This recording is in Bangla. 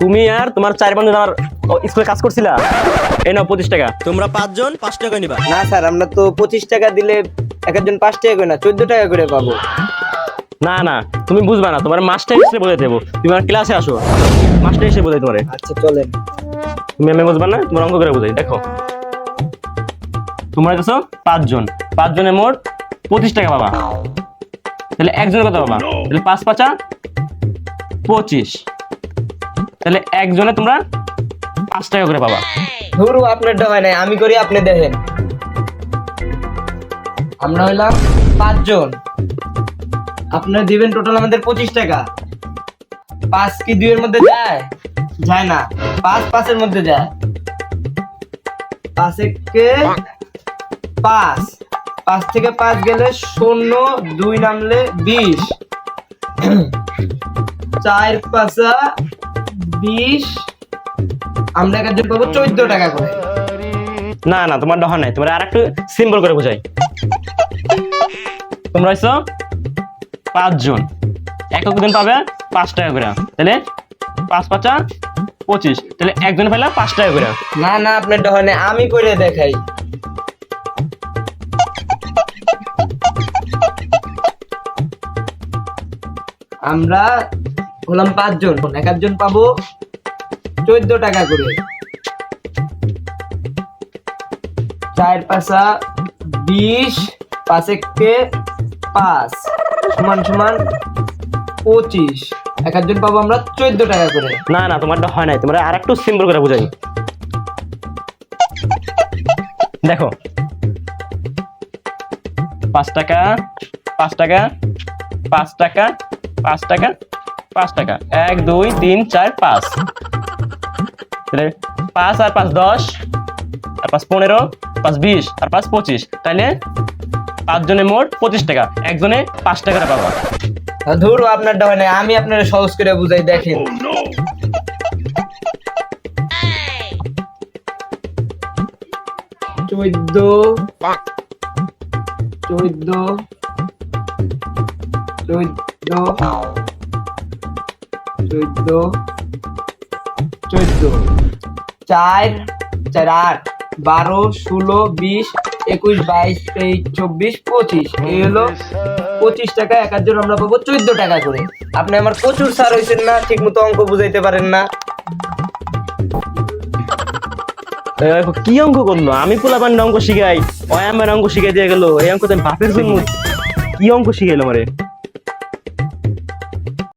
তুমি আর তোমার চার পাঁচজন আমার স্কুলে কাজ করছিলা? এই নাও পঁচিশ টাকা। তোমরা পাঁচজন পাঁচ টাকা নিবা। না স্যার আমরা তো পঁচিশ টাকা দিলে এক একজন পাঁচ টাকা করে না চোদ্দ টাকা করে পাবো। না না তুমি বুঝবা না তোমার মাস্টার হিসেবে বলে দেবো তুমি আমার ক্লাসে আসো। মাস্টার হিসেবে বলে তোমার। আচ্ছা চলেন। তুমি আমি বুঝবা না তোমার অঙ্ক করে বোঝাই দেখো। তোমরা গেছো পাঁচজন। পাঁচজনে মোট পঁচিশ টাকা পাবা। তাহলে একজনের কথা পাবা? তাহলে পাঁচ পাঁচা পঁচিশ। তাহলে একজনে তোমরা পাঁচ টাকা করে পাবা। ধরু, আপনারটা হয় নাই, আমি করি, আপনি দেখেন। আমরা হইলাম পাঁচজন। আপনার দিবেন টোটাল আমাদের পঁচিশ টাকা। পাঁচ কি দুইয়ের মধ্যে যায়? যায় না। পাঁচ পাঁচের মধ্যে যায়। পাঁচ একে পাঁচ। পাঁচ থেকে পাঁচ গেলে শূন্য, দুই নামলে বিশ। চার পাঁচা বিশ আমরা এক একজন পাবো চোদ্দ টাকা করে। না না তোমার ডহা নাই তোমার আর একটু সিম্পল করে বোঝাই। তোমরা হইছো পাঁচজন। একক দিন পাবে পাঁচ টাকা করে। তাহলে পাঁচ পাঁচা পঁচিশ। তাহলে একজন পেলে পাঁচ টাকা করে। না না আপনার ডহনে আমি করে দেখাই। আমরা হলাম পাঁচজন এক একজন পাবো চোদ্দ টাকা করে। চার পাঁচা বিশ, পাঁচ একে পাঁচ, সমান সমান পঁচিশ। এক একজন পাবো আমরা চোদ্দ টাকা করে। না না, তোমারটা হয় নাই, তোমরা আর একটু সিম্পল করে বোঝাই। দেখো। পাঁচ টাকা পাঁচ টাকা পাঁচ টাকা পাঁচ টাকা পাঁচ টাকা। এক, দুই, তিন, চার, পাঁচ। পাঁচ আর পাঁচ দশ, আর পাঁচ পনেরো, পাঁচ বিশ, আর পাঁচ পঁচিশ। তাহলে পাঁচজনে মোট পঁচিশ টাকা। একজনে পাঁচ টাকা পাবা। ধরো আপনারটা হয় না আমি আপনার সহজ করে বুঝাই, দেখেন। চোদ্দ চোদ্দ চোদ্দ চোদ্দ। চোদ্দ। চার চার আট বারো ষোলো বিশ একুশ বাইশ তেইশ চব্বিশ পঁচিশ। এই হলো পঁচিশ টাকা এক একজন আমরা পাবো চোদ্দ টাকা করে। আপনি আমার প্রচুর সার হয়েছেন না ঠিক মতো অঙ্ক বুঝাইতে পারেন না। কি অঙ্ক করল? আমি পোলাপান অঙ্ক শিখাই ওই আমার অঙ্ক শিখাই দিয়ে গেল। এই অঙ্ক তো আমি বাপের জন্য কি অঙ্ক শিখাইলো মারে